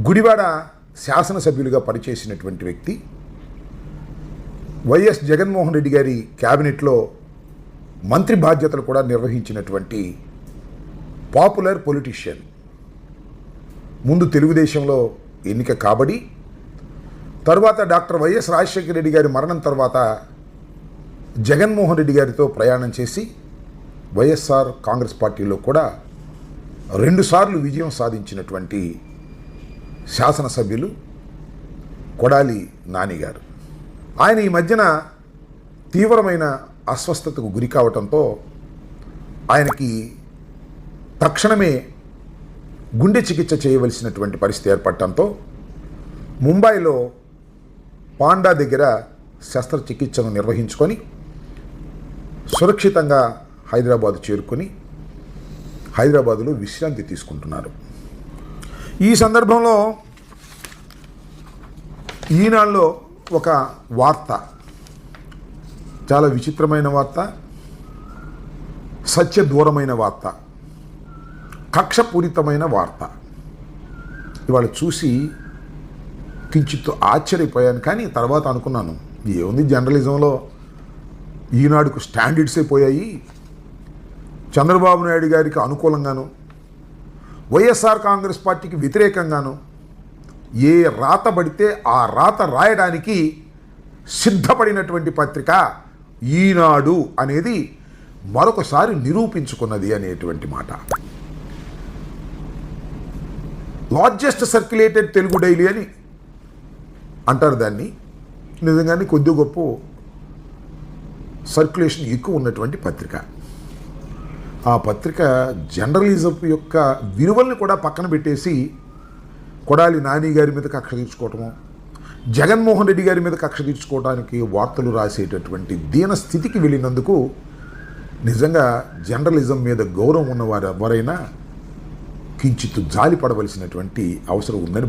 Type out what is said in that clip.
గుడివాడ శాసనసభ్యులుగా పనిచేసినటువంటి వ్యక్తి వైఎస్ జగన్మోహన్ రెడ్డి గారి క్యాబినెట్లో మంత్రి బాధ్యతలు కూడా నిర్వహించినటువంటి పాపులర్ పొలిటీషియన్. ముందు తెలుగుదేశంలో ఎన్నిక కాబడి తర్వాత డాక్టర్ వైఎస్ రాజశేఖర రెడ్డి గారి మరణం తర్వాత జగన్మోహన్ రెడ్డి గారితో ప్రయాణం చేసి వైఎస్ఆర్ కాంగ్రెస్ పార్టీలో కూడా రెండుసార్లు విజయం సాధించినటువంటి శాసనసభ్యులు కొడాలి నానిగారు ఆయన ఈ మధ్యన తీవ్రమైన అస్వస్థతకు గురి కావటంతో ఆయనకి తక్షణమే గుండె చికిత్స చేయవలసినటువంటి పరిస్థితి ఏర్పడటంతో ముంబైలో పాండా దగ్గర శస్త్రచికిత్సను నిర్వహించుకొని సురక్షితంగా హైదరాబాద్ చేరుకొని హైదరాబాదులో విశ్రాంతి తీసుకుంటున్నారు. ఈ సందర్భంలో ఈనాడులో ఒక వార్త చాలా విచిత్రమైన వార్త సత్య దూరమైన వార్త కక్షపూరితమైన వార్త. ఇవాళ చూసి కించిత్ ఆశ్చర్యపోయాను కానీ తర్వాత అనుకున్నాను ఏముంది జర్నలిజంలో? ఈనాడుకు స్టాండర్డ్స్ అయిపోయాయి చంద్రబాబు నాయుడు గారికి అనుకూలంగాను వైఎస్ఆర్ కాంగ్రెస్ పార్టీకి వ్యతిరేకంగాను ఏ రాత పడితే ఆ రాత రాయడానికి సిద్ధపడినటువంటి పత్రిక ఈనాడు అనేది మరొకసారి నిరూపించుకున్నది అనేటువంటి మాట. లార్జెస్ట్ సర్క్యులేటెడ్ తెలుగు డైలీ అని అంటారు దాన్ని. నిజంగానే కొద్ది గొప్ప సర్క్యులేషన్ ఎక్కువ ఉన్నటువంటి పత్రిక. ఆ పత్రిక జర్నలిజం యొక్క విలువల్ని కూడా పక్కన పెట్టేసి కొడాలి నాని గారి మీద కక్ష తీర్చుకోవటము జగన్మోహన్ రెడ్డి గారి మీద కక్ష తీర్చుకోవడానికి వార్తలు రాసేటటువంటి దీన స్థితికి వెళ్ళినందుకు నిజంగా జర్నలిజం మీద గౌరవం ఉన్నవారు ఎవరైనా కించిత్తు జాలి పడవలసినటువంటి అవసరం ఉందని